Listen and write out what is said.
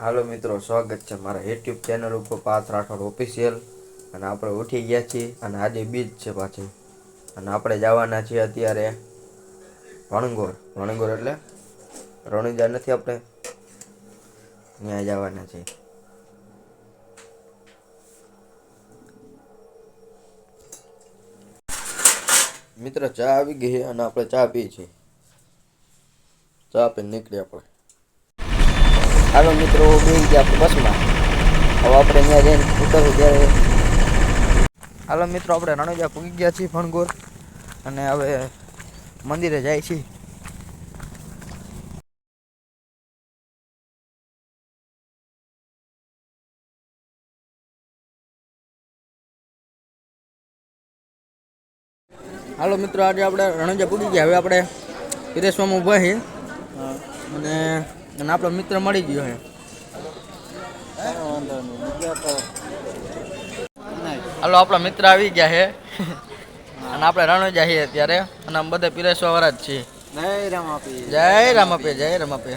હાલો મિત્રો, સ્વાગત છે મારા યુટ્યુબ ચેનલ ઉપર પાથ રાઠોડ ઓફિશિયલ અને આપણે ઉઠી ગયા છીએ અને આજે બીજ છે પાછી. અને આપણે જવાના છીએ અત્યારે વણગોર. વણગોર એટલે રણુજા નથી આપણે. ત્યાં જવાના છીએ. મિત્રો, ચા આવી ગઈ અને આપણે ચા પીએ છીએ. ચા પીને નીકળી આપણે. હાલો મિત્રો બેસી ગયા બસમાં. હવે આપણે અહીંયા જઈને ઉતરવું ત્યારે. હાલો મિત્રો, આપણે રણોજા પૂગી ગયા છીએ ફણગોર અને હવે મંદિરે જાય છીએ. હાલો મિત્રો, આજે આપણે રણોજા પૂગી ગયા. હવે આપણે વિદેશમાં ઊભા છીએ. અને અને આપણો મિત્ર મળી ગયો છે હાલો આપણા મિત્ર આવી ગયા છે અને આપણે રણોજા છીએ અત્યારે. અને અમે બધા પીરેસવા વાળા જ છીએ. જય રામ આપી જય રામાપે જય રામાપે.